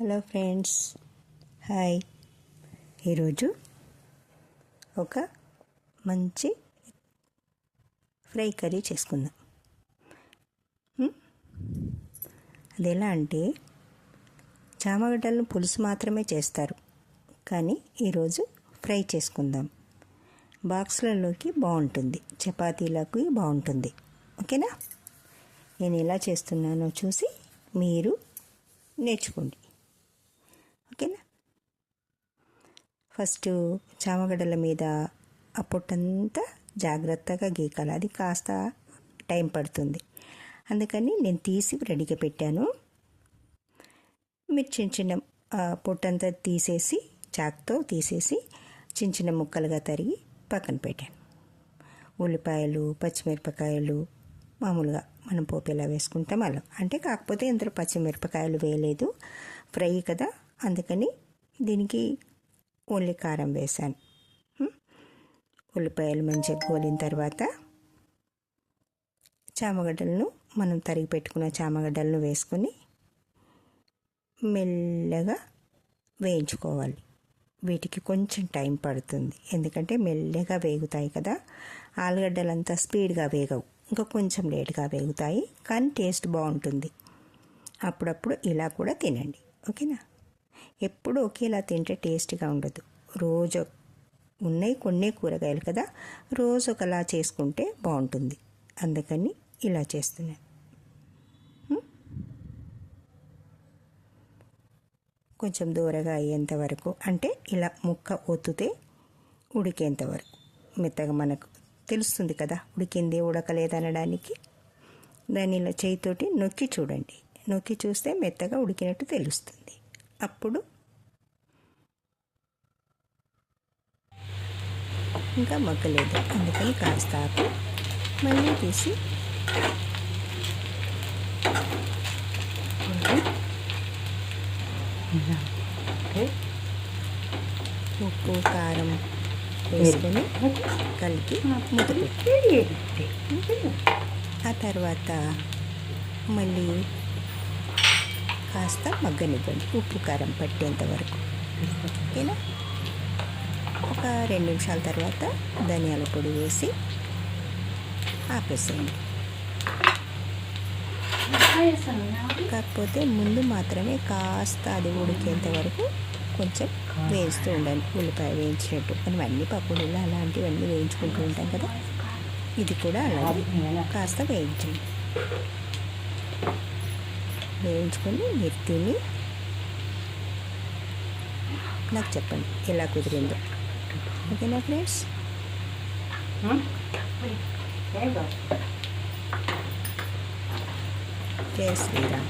Hello friends hi. ఈరోజు ఒక మంచి ఫ్రై కర్రీ చేసుకుందాం. అది ఎలా అంటే చామగడ్డలను పులుసు మాత్రమే చేస్తారు కానీ ఈరోజు ఫ్రై చేసుకుందాం. బాక్స్లలోకి బాగుంటుంది చపాతీలకు బాగుంటుంది. ఓకేనా? నేను ఎలా చేస్తున్నానో చూసి మీరు నేర్చుకోండి ఓకేనా ఫస్ట్ చామగడ్డల మీద ఆ పొట్టంతా జాగ్రత్తగా గీకాలి. అది కాస్త టైం పడుతుంది. అందుకని నేను తీసి రెడీగా పెట్టాను. మీరు చిన్న చిన్న పొట్టంతా తీసేసి చాక్తో తీసేసి చిన్న చిన్న ముక్కలుగా తరిగి పక్కన పెట్టాను. ఉల్లిపాయలు పచ్చిమిరపకాయలు మామూలుగా మనం పోపు ఎలా వేసుకుంటాం అలా. అంటే కాకపోతే ఇందులో పచ్చిమిరపకాయలు వేయలేదు. ఫ్రై కదా. అందుకని దీనికి ఓన్లీ కారం వేశాను ఉల్లిపాయలు మంచిగా గోలిన తర్వాత చామగడ్డలను మనం తరిగి పెట్టుకున్న చామగడ్డలను వేసుకొని మెల్లగా వేయించుకోవాలి. వీటికి కొంచెం టైం పడుతుంది. ఎందుకంటే మెల్లగా వేగుతాయి కదా. ఆలుగడ్డలంతా స్పీడ్గా వేగవు. ఇంకా కొంచెం లేట్గా వేగుతాయి. కానీ టేస్ట్ బాగుంటుంది. అప్పుడప్పుడు ఇలా కూడా తినండి. ఓకేనా? ఎప్పుడు ఒకేలా తింటే టేస్ట్గా ఉండదు. రోజు ఉన్నాయి కొన్ని కూరగాయలు కదా రోజు ఒకలా చేసుకుంటే బాగుంటుంది. అందుకని ఇలా చేస్తున్నాను కొంచెం దూరగా అయ్యేంత వరకు అంటే ఇలా ముక్క ఒత్తుతే ఉడికేంత వరకు. మెత్తగా మనకు తెలుస్తుంది కదా ఉడికింది ఉడకలేదనడానికి. దాన్ని ఇలా చేయితోటి నొక్కి చూడండి. నొక్కి చూస్తే మెత్తగా ఉడికినట్టు తెలుస్తుంది. అప్పుడు ఇంకా మగ్గలేదు అందుకని కాస్త ఆపి మళ్ళీ తీసి ఉప్పు కారం వేసుకొని కలిపి మూత పెట్టి ఆ తర్వాత మళ్ళీ కాస్త మగ్గనివ్వండి. ఉప్పు కారం పట్టేంత వరకు. ఓకేనా ఒక రెండు నిమిషాల తర్వాత ధనియాల పొడి వేసి ఆపేసేయండి. కాకపోతే ముందు మాత్రమే కాస్త అది ఉడికేంత వరకు కొంచెం వేస్తూ ఉండండి. ఉల్లిపాయ వేయించినట్టు. మనం అన్ని పప్పుడులు అలాంటివన్నీ వేయించుకుంటూ ఉంటాం కదా. ఇది కూడా అలాగే కాస్త వేయించండి. వేయించుకొని మీరు తిని నాకు చెప్పండి ఎలా కుదిరిందో. ఓకేనా ఫ్రెండ్స్? జయ శ్రీరామ్.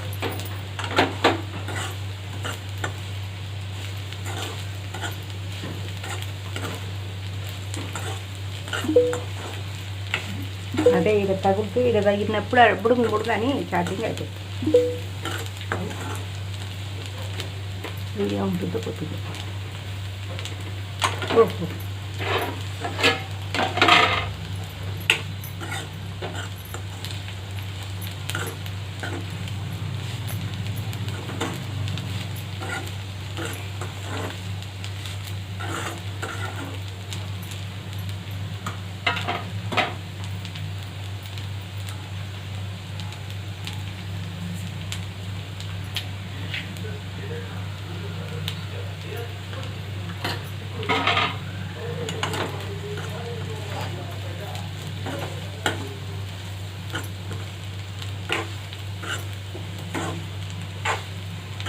అదే ఇక తగులుతూ ఇక తగిలినప్పుడు అప్పుడు మూడు కానీ చాటింగ్ అయిపోతుంది. ఉంటుంది కొద్దిగా ఓహో